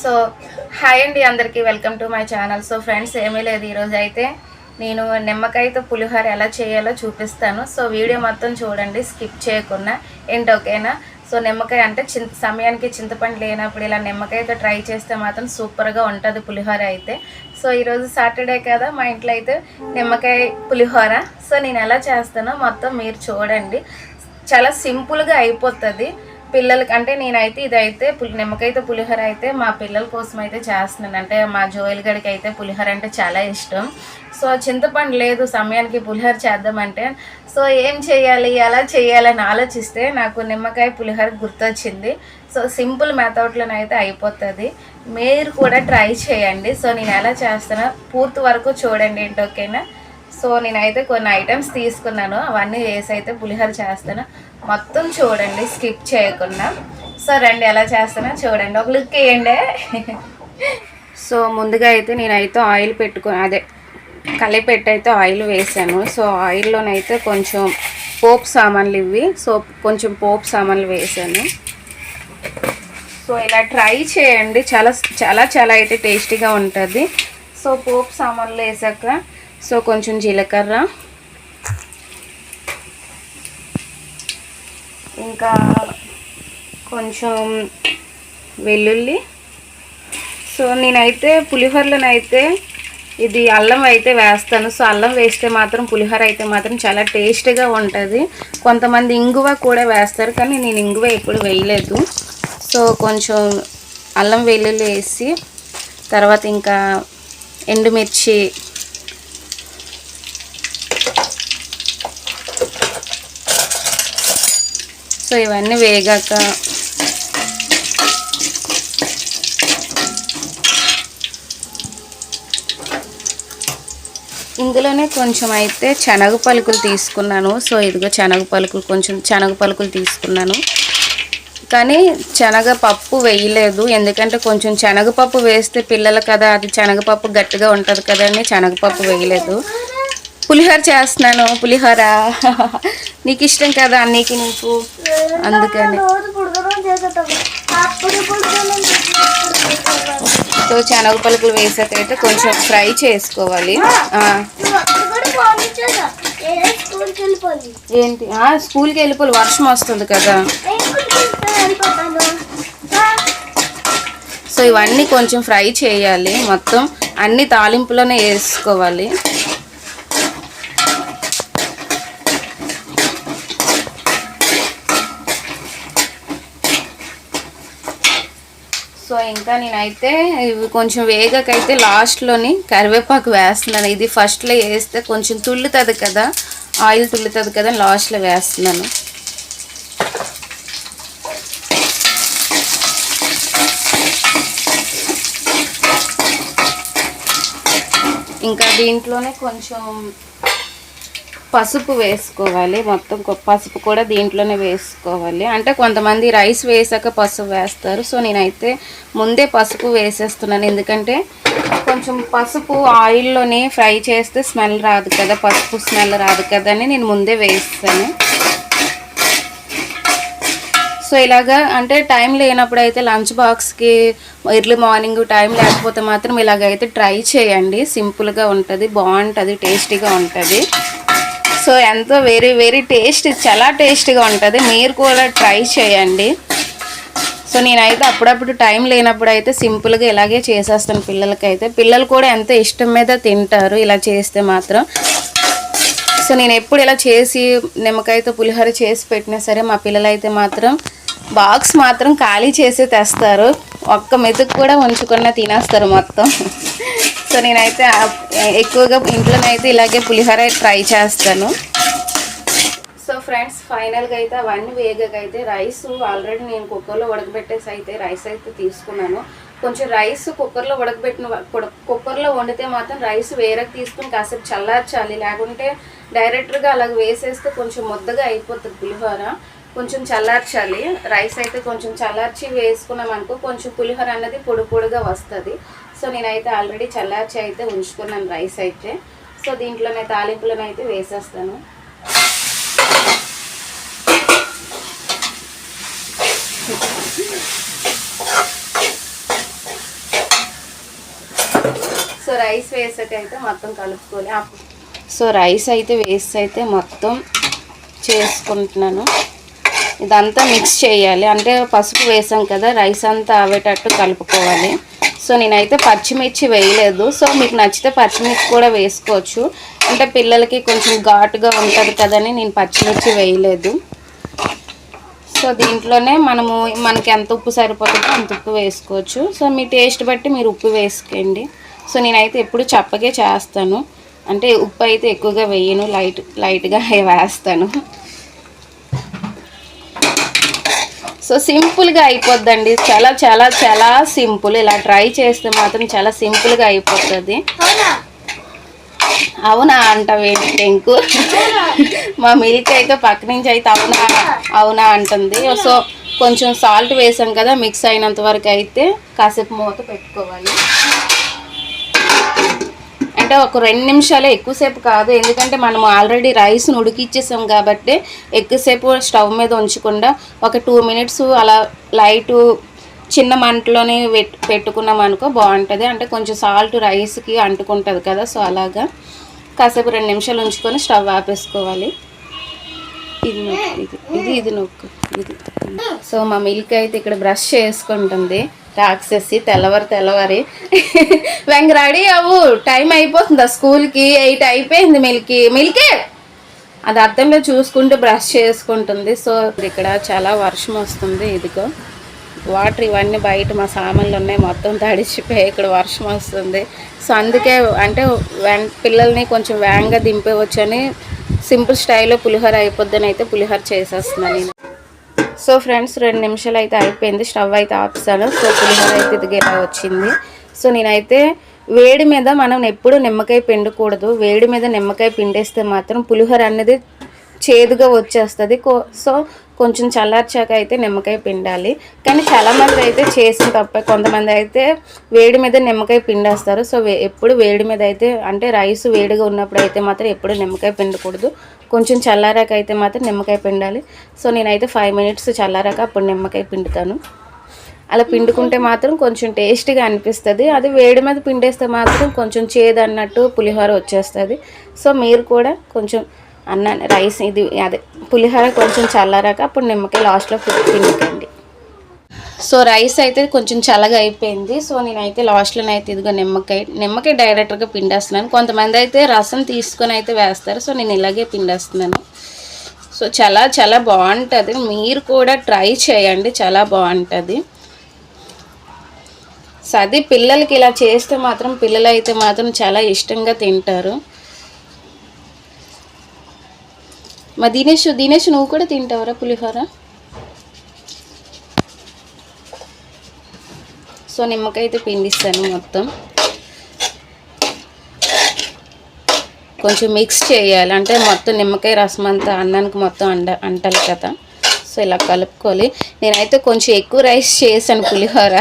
So hi అండి అందరికీ. Welcome to my channel. So friends ఏమీ లేదు. ఈరోజు అయితే నేను నిమ్మకాయతో పులిహోర ఎలా చేయాలో చూపిస్తాను. సో వీడియో మొత్తం చూడండి. స్కిప్ చేయకుండా. ఏంటి ఓకేనా? సో నిమ్మకాయ అంటే చింత సమయానికి చింతపండు లేనప్పుడు ఇలా నిమ్మకాయతో ట్రై చేస్తే మాత్రం సూపర్గా ఉంటుంది పులిహోర అయితే. సో ఈరోజు సాటర్డే కదా మా ఇంట్లో అయితే నిమ్మకాయ పులిహోర. సో నేను ఎలా చేస్తానో మొత్తం మీరు చూడండి. చాలా సింపుల్గా అయిపోతుంది. పిల్లలకి అంటే నేనైతే ఇదైతే పులి నిమ్మకాయతో పులిహోర అయితే మా పిల్లల కోసం అయితే చేస్తున్నాను. అంటే మా జోయల్ గడికి అయితే పులిహోర అంటే చాలా ఇష్టం. సో చింతపండు లేదు సమయానికి పులిహోర చేద్దామంటే. సో ఏం చేయాలి ఎలా చేయాలని ఆలోచిస్తే నాకు నిమ్మకాయ పులిహోర గుర్తొచ్చింది. సో సింపుల్ మెథడ్లోనే అయితే అయిపోతుంది. మీరు కూడా ట్రై చేయండి. సో నేను ఎలా చేస్తానో పూర్తి వరకు చూడండి ఏంటి ఓకేనా? సో నేనైతే కొన్ని ఐటమ్స్ తీసుకున్నాను. అవన్నీ వేసి అయితే పులిహోర చేస్తాను. మొత్తం చూడండి స్కిప్ చేయకుండా. సో రండి ఎలా చేస్తానో చూడండి. ఒక లుక్ వేయండి. సో ముందుగా అయితే నేనైతే ఆయిల్ పెట్టుకుని అదే కలిపెట్టి అయితే ఆయిల్ వేసాను. సో ఆయిల్లోనైతే కొంచెం పోపు సామాన్లు ఇవి సో కొంచెం పోపు సామాన్లు వేసాను. సో ఇలా ట్రై చేయండి. చాలా చాలా చాలా అయితే టేస్టీగా ఉంటుంది. సో పోపు సామాన్లు వేసాక సో కొంచెం జీలకర్ర. ఇంకా కొంచెం వెల్లుల్లి. సో నేనైతే పులిహోరలోనైతే ఇది అల్లం అయితే వేస్తాను. సో అల్లం వేస్తే మాత్రం పులిహోర అయితే మాత్రం చాలా టేస్ట్గా ఉంటుంది. కొంతమంది ఇంగువ కూడా వేస్తారు కానీ నేను ఇంగువ ఎప్పుడు వేయలేదు. సో కొంచెం అల్లం వెల్లుల్లి వేసి తర్వాత ఇంకా ఎండుమిర్చి సో ఇవన్నీ వేగాక ఇందులోనే కొంచెం అయితే శనగ పలుకులు తీసుకున్నాను. సో ఇదిగో శనగ పలుకులు కొంచెం శనగ పలుకులు తీసుకున్నాను. కానీ శనగపప్పు వేయలేదు. ఎందుకంటే కొంచెం శనగపప్పు వేస్తే పిల్లలు కదా అది శనగపప్పు గట్టిగా ఉంటుంది కదా అని శనగపప్పు వేయలేదు. పులిహోర చేస్తున్నాను పులిహోర. నీకు ఇష్టం కదా అన్నీకి నీకు. అందుకని. సో శనగ పలుకులు వేసాకైతే కొంచెం ఫ్రై చేసుకోవాలి. ఏంటి? స్కూల్కి వెళ్ళిపోయి వర్షం వస్తుంది కదా. సో ఇవన్నీ కొంచెం ఫ్రై చేయాలి. మొత్తం అన్ని తాలింపులోనే వేసుకోవాలి. సో ఇంకా నేనైతే ఇవి కొంచెం వేగకైతే లాస్ట్లోని కరివేపాకు వేస్తున్నాను. ఇది ఫస్ట్లో వేస్తే కొంచెం తుల్లుతుంది కదా ఆయిల్ తుల్లుతుంది కదా లాస్ట్లో వేస్తున్నాను. ఇంకా దీంట్లోనే కొంచెం పసుపు వేసుకోవాలి. మొత్తం కొ- పసుపు కూడా దీంట్లోనే వేసుకోవాలి. అంటే కొంతమంది రైస్ వేసాక పసుపు వేస్తారు. సో నేనైతే ముందే పసుపు వేసేస్తున్నాను. ఎందుకంటే కొంచెం పసుపు ఆయిల్లోనే ఫ్రై చేస్తే స్మెల్ రాదు కదా పసుపు స్మెల్ రాదు కదా అని నేను ముందే వేస్తాను. సో ఇలాగా అంటే టైం లేనప్పుడు అయితే లంచ్ బాక్స్కి ఎర్లీ మార్నింగ్ టైం లేకపోతే మాత్రం ఇలాగైతే ట్రై చేయండి. సింపుల్గా ఉంటుంది బాగుంటుంది టేస్టీగా ఉంటుంది. సో ఎంతో వెరీ వెరీ టేస్ట్ చాలా టేస్ట్గా ఉంటుంది. మీరు కూడా ట్రై చేయండి. సో నేనైతే అప్పుడప్పుడు టైం లేనప్పుడు అయితే సింపుల్గా ఇలాగే చేసేస్తాను పిల్లలకైతే. పిల్లలు కూడా ఎంత ఇష్టం మీద తింటారు ఇలా చేస్తే మాత్రం. సో నేను ఎప్పుడు ఇలా చేసి నిమ్మకాయతో పులిహోర చేసి పెట్టినా సరే మా పిల్లలైతే మాత్రం బాక్స్ మాత్రం ఖాళీ చేసి తెస్తారు. ఒక్క మెతుకు కూడా ఉంచుకున్న తినేస్తారు మొత్తం. సో నేనైతే ఆ- ఎక్కువగా ఇంట్లోనైతే ఇలాగే పులిహోర ట్రై చేస్తాను. సో ఫ్రెండ్స్ ఫైనల్గా అయితే అవన్నీ వేగకైతే రైస్ ఆల్రెడీ నేను కుక్కర్లో ఉడకబెట్టేసి అయితే రైస్ అయితే తీసుకున్నాను. కొంచెం రైస్ కుక్కర్లో ఉడకబెట్టిన కుక్కర్లో వండితే మాత్రం రైస్ వేరకు తీసుకుని కాసేపు చల్లార్చాలి. లేకుంటే డైరెక్ట్గా అలాగ వేసేస్తే కొంచెం ముద్దగా అయిపోతుంది పులిహోర. కొంచెం చల్లార్చాలి. రైస్ అయితే కొంచెం చల్లార్చి వేసుకున్నాం అనుకో కొంచెం పులిహోర అన్నది పొడి పొడిగా వస్తుంది. సో నేనైతే ఆల్రెడీ చల్లార్చి అయితే ఉంచుకున్నాను రైస్ అయితే. సో దీంట్లోనే తాలింపులోనైతే వేసేస్తాను. సో రైస్ వేసాక అయితే మొత్తం కలుపుకోవాలి అప్పుడు సో రైస్ అయితే వేసి అయితే మొత్తం చేసుకుంటున్నాను. ఇదంతా మిక్స్ చేయాలి. అంటే పసుపు వేసాం కదా రైస్ అంతా అవేటట్టు కలుపుకోవాలి. సో నేనైతే పచ్చిమిర్చి వేయలేదు. సో మీకు నచ్చితే పచ్చిమిర్చి కూడా వేసుకోవచ్చు. అంటే పిల్లలకి కొంచెం ఘాటుగా ఉంటుంది కదని నేను పచ్చిమిర్చి వేయలేదు. సో దీంట్లోనే మనము మనకి ఎంత ఉప్పు సరిపోతుందో అంత ఉప్పు వేసుకోవచ్చు. సో మీ టేస్ట్ బట్టి మీరు ఉప్పు వేసుకోండి. సో నేనైతే ఎప్పుడు చప్పగే చేస్తాను. అంటే ఉప్పు అయితే ఎక్కువగా వేయను లైట్ లైట్గా వేస్తాను. సో సింపుల్గా అయిపోద్దండి. చాలా చాలా చాలా సింపుల్. ఇలా ట్రై చేస్తే మాత్రం చాలా సింపుల్గా అయిపోతుంది. అవునా? అంటావేంటి టెంకు మా మిల్క్ అయితే పక్క నుంచి అయితే అవునా అవునా అంటుంది. సో కొంచెం సాల్ట్ వేసాం కదా మిక్స్ అయినంత వరకు అయితే కాసేపు మూత పెట్టుకోవాలి. అంటే ఒక రెండు నిమిషాలే ఎక్కువసేపు కాదు. ఎందుకంటే మనం ఆల్రెడీ రైస్ను ఉడికిచ్చేసాం కాబట్టి ఎక్కువసేపు స్టవ్ మీద ఉంచకుండా ఒక టూ మినిట్స్ అలా లైటు చిన్న మంటలోనే పెట్టుకున్నాం అనుకో బాగుంటుంది. అంటే కొంచెం సాల్ట్ రైస్కి అంటుకుంటుంది కదా సో అలాగా కాసేపు రెండు నిమిషాలు ఉంచుకొని స్టవ్ ఆపేసుకోవాలి. ఇది నొక్కు, ఇది ఇది ఇది నొక్కు ఇది. సో మా మిల్క్ అయితే ఇక్కడ బ్రష్ చేసుకుంటుంది. రాక్షసి తెల్లవారి తెల్లవారి. వెంక రెడీ అవ్వు. టైం అయిపోతుందా స్కూల్కి. ఎయిట్ అయిపోయింది మిల్కి. మిల్కే! అది అర్థంలో చూసుకుంటూ బ్రష్ చేసుకుంటుంది. సో ఇక్కడ చాలా వర్షం వస్తుంది. ఇదిగో. వాటర్ ఇవన్నీ బయట మా సామాన్లు ఉన్నాయి. మొత్తం తడిచిపోయి ఇక్కడ వర్షం వస్తుంది. సో అందుకే అంటే వెన్ పిల్లల్ని కొంచెం వ్యాంగా దింపేవచ్చు అని సింపుల్ స్టైల్లో పులిహోర అయిపోద్దని అయితే పులిహోర చేసేస్తున్నాను నేను. సో ఫ్రెండ్స్ రెండు నిమిషాలు అయితే అయిపోయింది. స్టవ్ అయితే ఆపుతాను. సో పులిహోర అయితే ఇదిగేలా వచ్చింది. సో నేనైతే వేడి మీద మనం ఎప్పుడు నిమ్మకాయ పిండకూడదు. వేడి మీద నిమ్మకాయ పిండేస్తే మాత్రం పులిహోర అనేది చేదుగా వచ్చేస్తుంది. కో సో కొంచెం చల్లార్చాక అయితే నిమ్మకాయ పిండాలి. కానీ చాలామంది అయితే చేసిన తప్ప. కొంతమంది అయితే వేడి మీద నిమ్మకాయ పిండేస్తారు. సో ఎప్పుడు వేడి మీద అయితే అంటే రైస్ వేడిగా ఉన్నప్పుడు అయితే మాత్రం ఎప్పుడు నిమ్మకాయ పిండకూడదు. కొంచెం చల్లారాక అయితే మాత్రం నిమ్మకాయ పిండాలి. సో నేనైతే ఫైవ్ మినిట్స్ చల్లారాక అప్పుడు నిమ్మకాయ పిండుతాను. అలా పిండుకుంటే మాత్రం కొంచెం టేస్టీగా అనిపిస్తుంది. అది వేడి మీద పిండేస్తే మాత్రం కొంచెం చేదు అన్నట్టు పులిహోర వచ్చేస్తుంది. సో మీరు కూడా కొంచెం అన్న రైస్ ఇది అదే పులిహోర కొంచెం చల్లారాక అప్పుడు నిమ్మకాయ లాస్ట్లో పిండుకండి సో రైస్ అయితే కొంచెం చల్లగా అయిపోయింది. సో నేనైతే లాస్ట్లోనైతే ఇదిగో నిమ్మకాయ నిమ్మకాయ డైరెక్ట్గా పిండేస్తున్నాను. కొంతమంది అయితే రసం తీసుకొని అయితే వేస్తారు. సో నేను ఇలాగే పిండేస్తున్నాను. సో చాలా చాలా బాగుంటుంది. మీరు కూడా ట్రై చేయండి. చాలా బాగుంటుంది. సో అది పిల్లలకి ఇలా చేస్తే మాత్రం పిల్లలు అయితే మాత్రం చాలా ఇష్టంగా తింటారు. మా దినేష్ దినేష్ నువ్వు కూడా తింటావరా పులిహోర? సో నిమ్మకాయ అయితే పిండిస్తాను మొత్తం. కొంచెం మిక్స్ చేయాలి. అంటే మొత్తం నిమ్మకాయ రసం అంతా అన్నానికి మొత్తం అండ అంటాలి కదా. సో ఇలా కలుపుకోవాలి. నేనైతే కొంచెం ఎక్కువ రైస్ చేశాను పులిహోర.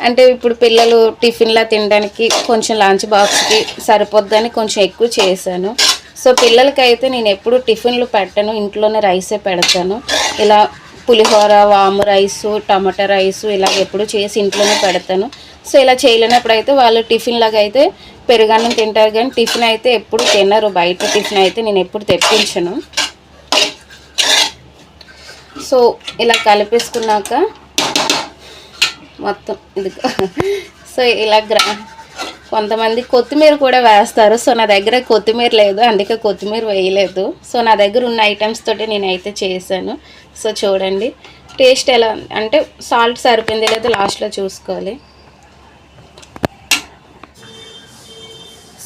అంటే ఇప్పుడు పిల్లలు టిఫిన్లా తినడానికి కొంచెం లంచ్ బాక్స్కి సరిపోద్దని కొంచెం ఎక్కువ చేశాను. సో పిల్లలకైతే నేను ఎప్పుడు టిఫిన్లు పెట్టను ఇంట్లోనే రైసే పెడతాను. ఇలా పులిహోర వాము రైసు టమాటా రైసు ఇలా ఎప్పుడు చేసి ఇంట్లోనే పెడతాను. సో ఇలా చేయలేనప్పుడైతే వాళ్ళు టిఫిన్ లాగా అయితే పెరుగన్నం తింటారు కానీ టిఫిన్ అయితే ఎప్పుడు తినరు. బయట టిఫిన్ అయితే నేను ఎప్పుడు తెప్పించను. సో ఇలా కలిపేసుకున్నాక మొత్తం ఇది సో ఇలా గ్రా కొంతమంది కొత్తిమీర కూడా వేస్తారు. సో నా దగ్గర కొత్తిమీర లేదు. అందుకే కొత్తిమీర వేయలేదు. సో నా దగ్గర ఉన్న ఐటమ్స్ తోటి నేనైతే చేశాను. సో చూడండి. టేస్ట్ ఎలా అంటే సాల్ట్ సరిపోయింది లేదో లాస్ట్లో చూసుకోవాలి.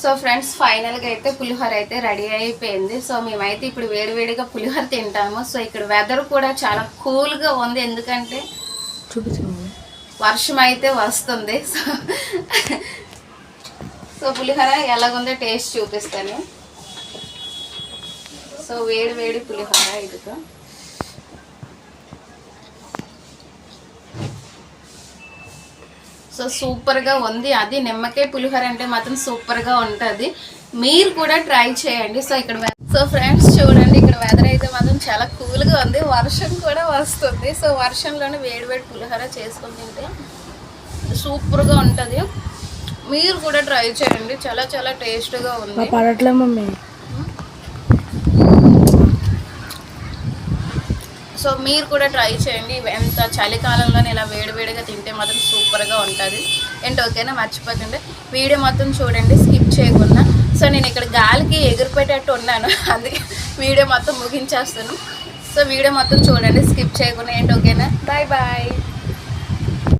సో ఫ్రెండ్స్ ఫైనల్గా అయితే పులిహోర అయితే రెడీ అయిపోయింది. సో మేమైతే ఇప్పుడు వేడివేడిగా పులిహోర తింటాము. సో ఇక్కడ వెదర్ కూడా చాలా కూల్గా ఉంది. ఎందుకంటే వర్షం అయితే వస్తుంది. సో సో పులిహోర ఎలాగుందో టేస్ట్ చూపిస్తాను. సో వేడి వేడి పులిహోర ఇదిగో. సో సూపర్గా ఉంది. అది నిమ్మకాయ పులిహోర అంటే మాత్రం సూపర్గా ఉంటుంది. మీరు కూడా ట్రై చేయండి. సో ఇక్కడ సో ఫ్రెండ్స్ చూడండి ఇక్కడ వెదర్ అయితే మాత్రం చాలా కూల్గా ఉంది. వర్షం కూడా వస్తుంది. సో వర్షంలోనే వేడి వేడి పులిహోర చేసుకుని తింటే సూపర్గా ఉంటుంది. మీరు కూడా ట్రై చేయండి. చాలా చాలా టేస్ట్గా ఉంది. పడట్లే మమ్మీ సో మీరు కూడా ట్రై చేయండి. ఎంత చలికాలంలో ఇలా వేడివేడిగా తింటే మాత్రం సూపర్గా ఉంటుంది. ఏంటి ఓకేనా? మర్చిపోకండి వీడియో మొత్తం చూడండి. స్కిప్ చేయకుండా. సో నేను ఇక్కడ గాలికి ఎగిరిపెట్టేట్టు ఉన్నాను. అందుకే వీడియో మొత్తం ముగించేస్తాను. సో వీడియో మొత్తం చూడండి. స్కిప్ చేయకుండా. ఏంటి ఓకేనా? Bye bye.